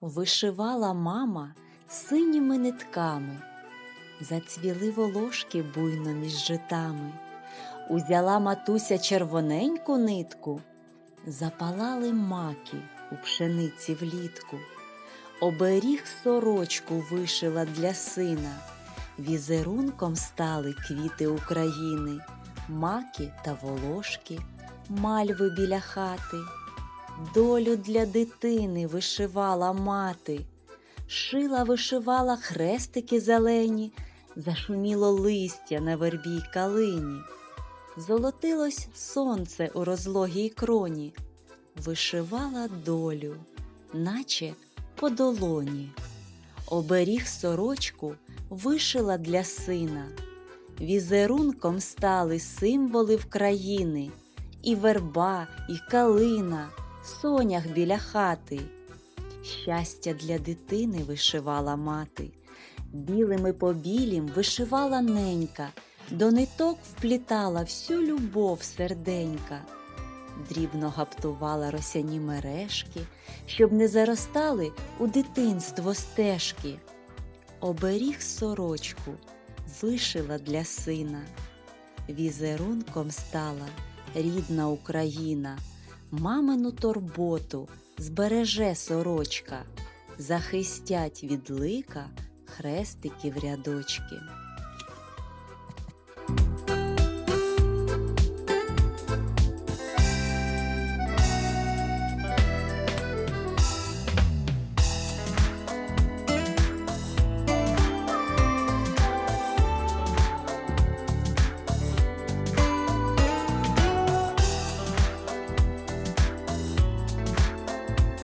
Вишивала мама синіми нитками, зацвіли волошки буйно між житами. Узяла матуся червоненьку нитку, запалали маки у пшениці влітку. Оберіг сорочку вишила для сина, візерунком стали квіти України, маки та волошки, мальви біля хати. Долю для дитини вишивала мати, шила вишивала хрестики зелені, зашуміло листя на вербій калині, золотилось сонце у розлогій кроні, вишивала долю, наче по долоні. Оберіг сорочку вишила для сина, візерунком стали символи вкраїни, і верба, і калина, сонях біля хати. Щастя для дитини вишивала мати, білими по білім вишивала ненька, до ниток вплітала всю любов серденька, дрібно гаптувала росяні мережки, щоб не заростали у дитинство стежки. Оберіг сорочку вишила для сина, візерунком стала рідна Україна, мамину торботу збереже сорочка, захистять від лика хрестиків рядочки.